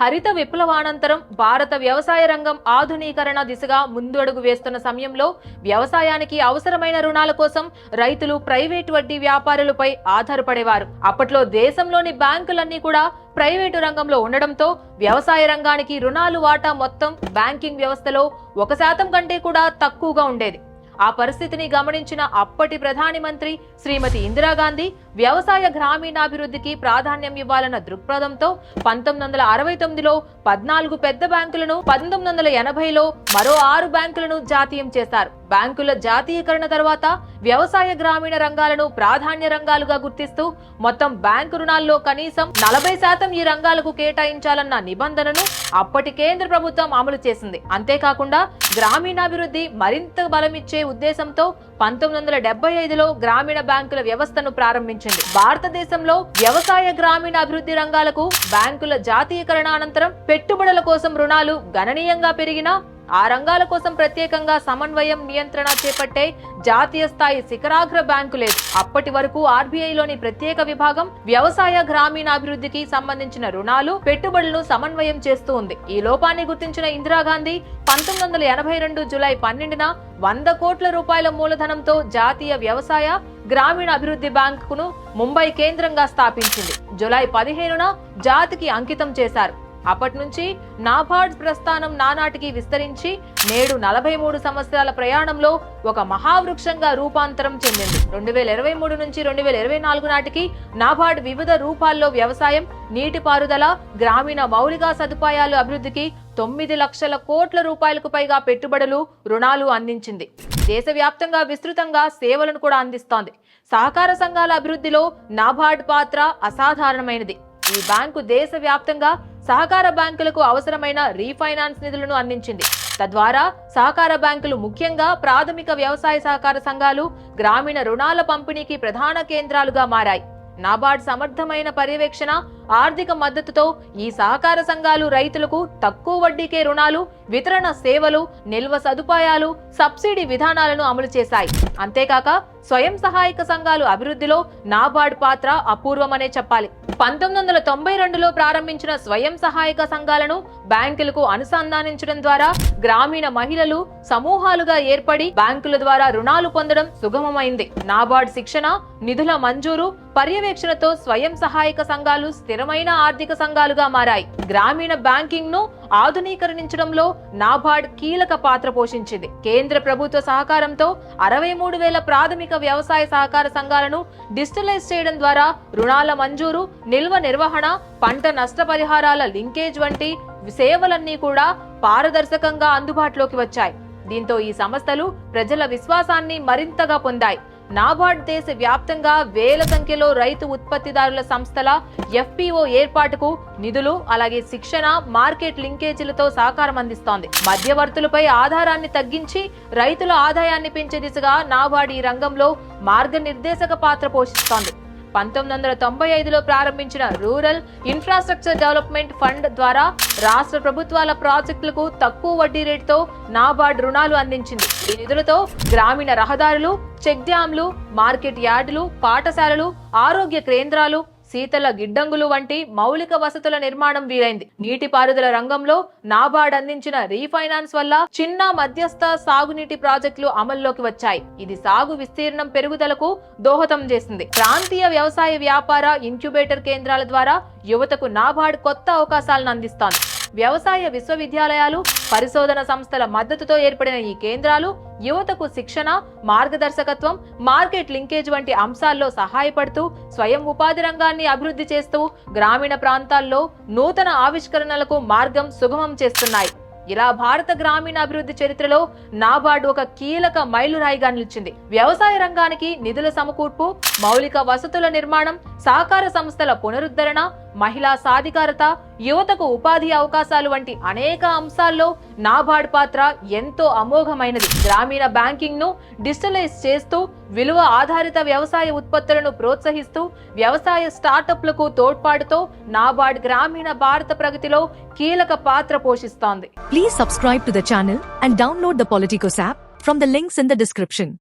హరిత విప్లవానంతరం భారత వ్యవసాయ రంగం ఆధునీకరణ దిశగా ముందడుగు వేస్తున్న సమయంలో వ్యవసాయానికి అవసరమైన రుణాల కోసం రైతులు ప్రైవేటు వడ్డీ వ్యాపారులపై ఆధారపడేవారు. అప్పట్లో దేశంలోని బ్యాంకులన్నీ కూడా ప్రైవేటు రంగంలో ఉండడంతో వ్యవసాయ రంగానికి రుణాలు వాటా మొత్తం బ్యాంకింగ్ వ్యవస్థలో ఒక శాతం కంటే కూడా తక్కువగా ఉండేది. ఆ పరిస్థితిని గమనించిన అప్పటి ప్రధాని మంత్రి శ్రీమతి ఇందిరాగాంధీ వ్యవసాయ గ్రామీణాభివృద్ధికి ప్రాధాన్యం ఇవ్వాలన్న దృక్పథంతో పంతొమ్మిది వందల అరవై తొమ్మిదిలో పద్నాలుగు పెద్ద బ్యాంకులను పంతొమ్మిది వందల ఎనభైలో మరో ఆరు బ్యాంకులను జాతీయం చేశారు. బ్యాంకుల జాతీయకరణ తర్వాత వ్యవసాయ గ్రామీణ రంగాలను ప్రాధాన్య రంగాలుగా గుర్తిస్తూ మొత్తం బ్యాంకు రుణాల్లో కనీసం నలభై శాతం ఈ రంగాలకు కేటాయించాలన్న నిబంధనను అప్పటి కేంద్ర ప్రభుత్వం అమలు చేసింది. అంతేకాకుండా గ్రామీణాభివృద్ధి మరింత బలమిచ్చే ఉద్దేశంతో పంతొమ్మిది వందల డెబ్బై ఐదులో గ్రామీణ బ్యాంకుల వ్యవస్థను ప్రారంభించారు. ప్రారంభించింది భారతదేశంలో వ్యవసాయ గ్రామీణ అభివృద్ధి రంగాలకు బ్యాంకుల జాతీయకరణ అనంతరం పెట్టుబడుల కోసం రుణాలు గణనీయంగా పెరిగినా ఆ రంగాల కోసం ప్రత్యేకంగా సమన్వయం నియంత్రణ చేపట్టే జాతీయ స్థాయి శిఖరాగ్ర బ్యాంకు లేదు. అప్పటి వరకు ఆర్బీఐలోని ప్రత్యేక విభాగం వ్యవసాయ గ్రామీణాభివృద్ధికి సంబంధించిన రుణాలు పెట్టుబడులను సమన్వయం చేస్తూ ఉంది. ఈ లోపాన్ని గుర్తించిన ఇందిరాగాంధీ పంతొమ్మిది వందల ఎనభై రెండు జులై పన్నెండున వంద కోట్ల రూపాయల మూలధనంతో జాతీయ వ్యవసాయ గ్రామీణ అభివృద్ధి బ్యాంకును ముంబై కేంద్రంగా స్థాపించింది. జులై పదిహేనున జాతికి అంకితం చేశారు. అప్పటి నుంచి నాబార్డ్ ప్రస్థానం నానాటికి విస్తరించి నేడు నలభై మూడు సంవత్సరాల ప్రయాణంలో ఒక మహావృక్షంగా రూపాంతరం చెందింది. రెండు వేల ఇరవై మూడు నుంచి రెండు వేల ఇరవై నాలుగు నాటికి నాబార్డ్ వివిధ రూపాల్లో వ్యవసాయం నీటిపారుదల గ్రామీణ మౌలిక సదుపాయాలు అభివృద్ధికి తొమ్మిది లక్షల కోట్ల రూపాయలకు పైగా పెట్టుబడులు రుణాలు అందించింది. దేశవ్యాప్తంగా విస్తృతంగా సేవలను కూడా అందిస్తోంది. సహకార సంఘాల అభివృద్ధిలో నాబార్డ్ పాత్ర అసాధారణమైనది. ఈ బ్యాంకు దేశవ్యాప్తంగా సహకార బ్యాంకులకు అవసరమైన రీఫైనాన్స్ నిధులను అందించింది. తద్వారా సహకార బ్యాంకులు ముఖ్యంగా ప్రాథమిక వ్యవసాయ సహకార సంఘాలు గ్రామీణ రుణాల పంపిణీకి ప్రధాన కేంద్రాలుగా మారాయి. నాబార్డ్ సమర్థమైన పర్యవేక్షణ ఆర్థిక మద్దతుతో ఈ సహకార సంఘాలు రైతులకు తక్కువ వడ్డీకే రుణాలు వితరణ సేవలు నిల్వ సదుపాయాలు సబ్సిడీ విధానాలను అమలు చేశాయి. అంతేకాక స్వయం సహాయక సంఘాలు అభివృద్ధిలో నాబార్డ్ పాత్ర అపూర్వమనే చెప్పాలి. పంతొమ్మిది వందల తొంభై రెండులో ప్రారంభించిన స్వయం సహాయక సంఘాలను బ్యాంకులకు అనుసంధానించడం ద్వారా గ్రామీణ మహిళలు సమూహాలుగా ఏర్పడి బ్యాంకుల ద్వారా రుణాలు పొందడం సుగమమైంది. నాబార్డ్ శిక్షణ నిధుల మంజూరు పర్యవేక్షణతో స్వయం సహాయక సంఘాలు స్థిరమైన ఆర్థిక సంఘాలుగా మారాయి. గ్రామీణ బ్యాంకింగ్ను ఆధునీకరించడంలో నాబార్డ్ కీలక పాత్ర పోషించింది. కేంద్ర ప్రభుత్వ సహకారంతో అరవై మూడు వేల ప్రాథమిక వ్యవసాయ సహకార సంఘాలను డిజిటలైజ్ చేయడం ద్వారా రుణాల మంజూరు నిల్వ నిర్వహణ పంట నష్టపరిహారాల లింకేజ్ వంటి సేవలన్నీ కూడా పారదర్శకంగా అందుబాటులోకి వచ్చాయి. దీంతో ఈ సంస్థలు ప్రజల విశ్వాసాన్ని మరింతగా పొందాయి. నాబార్డ్ దేశ వ్యాప్తంగా వేల సంఖ్యలో రైతు ఉత్పత్తిదారుల సంస్థల ఎఫ్పిఓ ఏర్పాటుకు నిధులు అలాగే శిక్షణ మార్కెట్ లింకేజీలతో సహకారం అందిస్తోంది. మధ్యవర్తులపై ఆధారాన్ని తగ్గించి రైతుల ఆదాయాన్ని పెంచే దిశగా నాబార్డ్ ఈ రంగంలో మార్గనిర్దేశక పాత్ర పోషిస్తోంది. పంతొమ్మిది వందల తొంభై ఐదులో ప్రారంభించిన రూరల్ ఇన్ఫ్రాస్ట్రక్చర్ డెవలప్మెంట్ ఫండ్ ద్వారా రాష్ట్ర ప్రభుత్వాల ప్రాజెక్టులకు తక్కువ వడ్డీ రేటుతో నాబార్డ్ రుణాలు అందించింది. ఈ నిధులతో గ్రామీణ రహదారులు చెక్ డ్యాంలు మార్కెట్ యార్డులు పాఠశాలలు ఆరోగ్య కేంద్రాలు శీతల గిడ్డంగులు వంటి మౌలిక వసతుల నిర్మాణం వీలైంది. నీటిపారుదల రంగంలో నాబార్డ్ అందించిన రీఫైనాన్స్ వల్ల చిన్న మధ్యస్థ సాగునీటి ప్రాజెక్టులు అమల్లోకి వచ్చాయి. ఇది సాగు విస్తీర్ణం పెరుగుదలకు దోహదం చేసింది. ప్రాంతీయ వ్యవసాయ వ్యాపార ఇంక్యుబేటర్ కేంద్రాల ద్వారా యువతకు నాబార్డ్ కొత్త అవకాశాలను అందిస్తాను. వ్యవసాయ విశ్వవిద్యాలయాలు పరిశోధన సంస్థల మద్దతుతో ఏర్పడిన ఈ కేంద్రాలు యువతకు శిక్షణ మార్గదర్శకత్వం మార్కెట్ లింకేజ్ వంటి అంశాల్లో సహాయపడుతూ స్వయం ఉపాధి రంగాన్ని అభివృద్ధి చేస్తూ గ్రామీణ ప్రాంతాల్లో నూతన ఆవిష్కరణలకు మార్గం సుగమం చేస్తున్నాయి. ఇలా భారత గ్రామీణ అభివృద్ధి చరిత్రలో నాబార్డు ఒక కీలక మైలురాయిగా నిలిచింది. వ్యవసాయ రంగానికి నిధుల సమకూర్పు మౌలిక వసతుల నిర్మాణం సహకార సంస్థల పునరుద్ధరణ మహిళా సాధికారత యువతకు ఉపాధి అవకాశాలు వంటి అనేక అంశాల్లో నాబార్డ్ పాత్ర ఎంతో అమోఘమైనది. గ్రామీణ బ్యాంకింగ్ను డిజిటలైజ్ చేస్తూ విలువ ఆధారిత వ్యవసాయ ఉత్పత్తులను ప్రోత్సహిస్తూ వ్యవసాయ స్టార్టప్లకు తోడ్పాటుతో నాబార్డ్ గ్రామీణ భారత ప్రగతిలో కీలక పాత్ర పోషిస్తోంది. Please subscribe to the channel and download the Politicos app from the links in the description